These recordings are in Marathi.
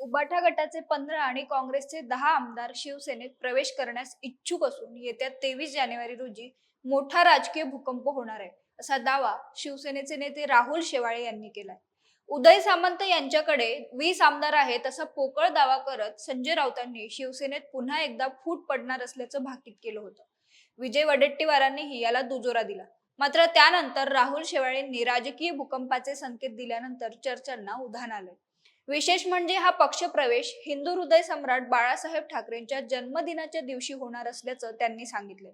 उबाठा गटाचे पंधरा आणि काँग्रेसचे दहा आमदार शिवसेनेत प्रवेश करण्यास इच्छुक असून येत्या तेवीस जानेवारी रोजी मोठा राजकीय भूकंप होणार आहे असा दावा शिवसेनेचे नेते राहुल शेवाळे यांनी केलाय. उदय सामंत यांच्याकडे वीस आमदार आहेत असा पोकळ दावा करत संजय राऊतांनी शिवसेनेत पुन्हा एकदा फूट पडणार असल्याचं भाकीत केलं होतं. विजय वडेट्टीवारांनीही याला दुजोरा दिला. मात्र त्यानंतर राहुल शेवाळेंनी राजकीय भूकंपाचे संकेत दिल्यानंतर चर्चांना उधाण आले विशेष म्हणजे हा पक्षप्रवेश हिंदू हृदय सम्राट बाळासाहेब ठाकरेंच्या जन्मदिनाच्या दिवशी होणार असल्याचं त्यांनी सांगितले.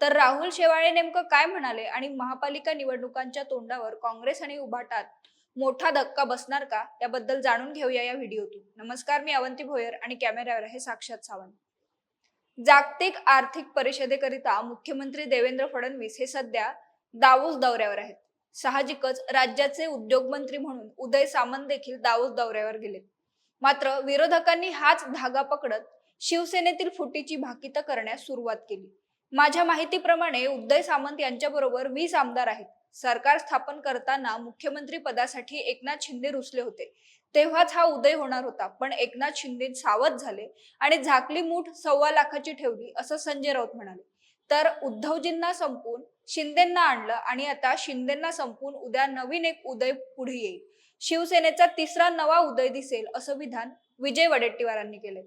तर राहुल शेवाळे नेमकं काय म्हणाले आणि महापालिका निवडणुकांच्या तोंडावर काँग्रेस आणि उभाटात मोठा धक्का बसणार का? याबद्दल जाणून घेऊया या व्हिडिओतून. नमस्कार मी अवंती भोयर आणि कॅमेऱ्यावर आहे साक्षात सावंत. जागतिक आर्थिक परिषदेकरिता मुख्यमंत्री देवेंद्र फडणवीस हे सध्या दावोस दौऱ्यावर आहेत. साहजिकच राज्याचे उद्योग मंत्री म्हणून उदय सामंत देखील दावोस दौऱ्यावर गेले. मात्र विरोधकांनी हाच धागा पकडत शिवसेनेतील फुटीची भाकीत करण्यास सुरुवात केली. माझ्या माहितीप्रमाणे उदय सामंत यांच्याबरोबर वीस आमदार आहेत. सरकार स्थापन करताना मुख्यमंत्री पदासाठी एकनाथ शिंदे रुसले होते. तेव्हाच हा उदय होणार होता पण एकनाथ शिंदे सावध झाले आणि झाकली मूठ सव्वा लाखाची ठेवली असं संजय राऊत म्हणाले. तर उद्धवजींना संपून शिंदेंना आणलं आणि आता शिंदेंना संपून उद्या नवीन एक उदय पुढे येईल. शिवसेनेचा तिसरा नवा उदय दिसेल असं विधान विजय वडेट्टीवारांनी केले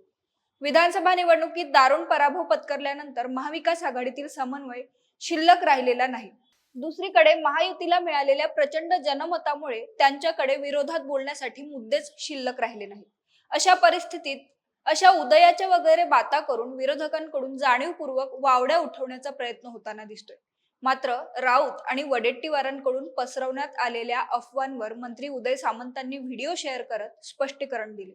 विधानसभा निवडणुकीत दारुण पराभव पत्करल्यानंतर महाविकास आघाडीतील समन्वय शिल्लक राहिलेला नाही. दुसरीकडे महायुतीला मिळालेल्या प्रचंड जनमतामुळे त्यांच्याकडे विरोधात बोलण्यासाठी मुद्देच शिल्लक राहिले नाही अशा परिस्थितीत अशा उदयाच्या वगैरे बाता करून विरोधकांकडून जाणीवपूर्वक वावड्या उठवण्याचा प्रयत्न होताना दिसतोय. मात्र राऊत आणि वडेट्टीवारांकडून पसरवण्यात आलेल्या अफवांवर मंत्री उदय सामंतांनी व्हिडिओ शेअर करत स्पष्टीकरण दिले.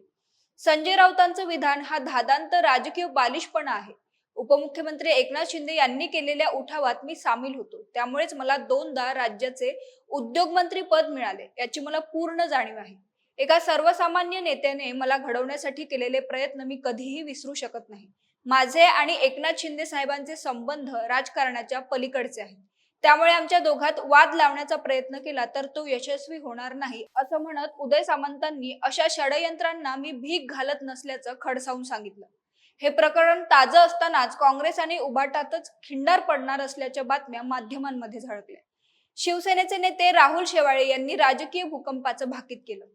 संजय राऊतांचं विधान हा धादांत राजकीय बालिशपणा आहे. उपमुख्यमंत्री एकनाथ शिंदे यांनी केलेल्या उठावात मी सामील होतो. त्यामुळेच मला दोनदा राज्याचे उद्योगमंत्री पद मिळाले याची मला पूर्ण जाणीव आहे. एका सर्वसामान्य नेत्याने मला घडवण्यासाठी केलेले प्रयत्न मी कधीही विसरू शकत नाही. माझे आणि एकनाथ शिंदे साहेबांचे संबंध राजकारणाच्या पलीकडचे आहेत. त्यामुळे आमच्या दोघात वाद लावण्याचा प्रयत्न केला तर तो यशस्वी होणार नाही असं म्हणत उदय सामंतांनी अशा षडयंत्रांना मी भीक घालत नसल्याचं खडसावून सांगितलं. हे प्रकरण ताजं असतानाच काँग्रेस आणि उभाटातच खिंडार पडणार असल्याच्या बातम्या माध्यमांमध्ये झळकल्या. शिवसेनेचे नेते राहुल शेवाळे यांनी राजकीय भूकंपाचं भाकीत केलं.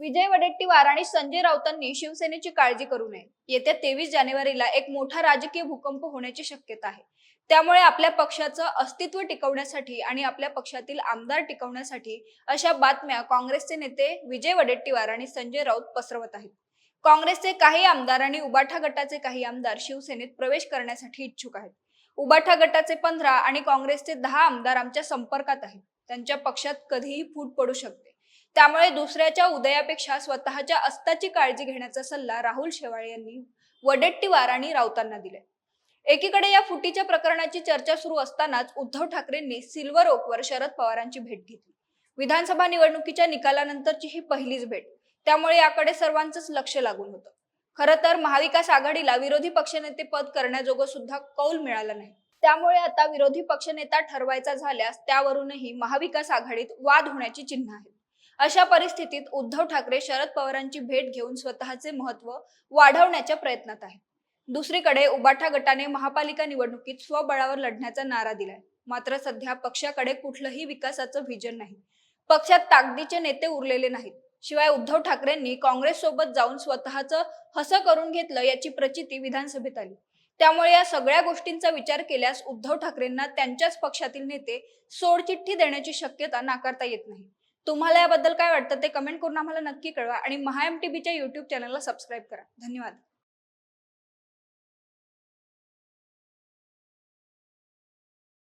विजय वडेट्टीवार आणि संजय राऊतांनी शिवसेनेची काळजी करू नये. येत्या तेवीस जानेवारीला एक मोठा राजकीय भूकंप होण्याची शक्यता आहे. त्यामुळे आपल्या पक्षाचं अस्तित्व टिकवण्यासाठी आणि आपल्या पक्षातील आमदार टिकवण्यासाठी अशा बातम्या काँग्रेसचे नेते विजय वडेट्टीवार आणि संजय राऊत पसरवत आहेत. काँग्रेसचे काही आमदार आणि उबाठा गटाचे काही आमदार शिवसेनेत प्रवेश करण्यासाठी इच्छुक आहेत. उबाठा गटाचे पंधरा आणि काँग्रेसचे दहा आमदार आमच्या संपर्कात आहेत. त्यांच्या पक्षात कधीही फूट पडू शकते. त्यामुळे दुसऱ्याच्या उदयापेक्षा स्वतःच्या अस्ताची काळजी घेण्याचा सल्ला राहुल शेवाळे यांनी वडेट्टीवार आणि राऊतांना दिलाय. एकीकडे या फुटीच्या प्रकरणाची चर्चा सुरू असतानाच उद्धव ठाकरेंनी सिल्वर ओकवर शरद पवारांची भेट घेतली. विधानसभा निवडणुकीच्या निकालानंतरची ही पहिलीच भेट. त्यामुळे याकडे सर्वांचंच लक्ष लागून होतं. खरं तर महाविकास आघाडीला विरोधी पक्षनेते पद करण्याजोगं सुद्धा कौल मिळाला नाही. त्यामुळे आता विरोधी पक्षनेता ठरवायचा झाल्यास त्यावरूनही महाविकास आघाडीत वाद होण्याची चिन्ह आहेत. अशा परिस्थितीत उद्धव ठाकरे शरद पवारांची भेट घेऊन स्वतःचे महत्त्व वाढवण्याच्या प्रयत्नात आहेत. दुसरीकडे उबाठा गटाने महापालिका निवडणुकीत स्वबळावर लढण्याचा नारा दिलाय. मात्र सध्या पक्षाकडे कुठलंही विकासाचं व्हिजन नाही. पक्षात ताकदीचे नेते उरलेले नाहीत. शिवाय उद्धव ठाकरेंनी काँग्रेस सोबत जाऊन स्वतःचं हसं करून घेतलं याची प्रचिती विधानसभेत आली. त्यामुळे या सगळ्या गोष्टींचा विचार केल्यास उद्धव ठाकरेंना त्यांच्याच पक्षातील नेते सोडचिठ्ठी देण्याची शक्यता नाकारता येत नाही. तुम्हाला याबद्दल काय वाटतं ते कमेंट करून आम्हाला नक्की कळवा. आणि महा एम टीव्हीच्या युट्यूब चॅनलला सबस्क्राईब करा. धन्यवाद.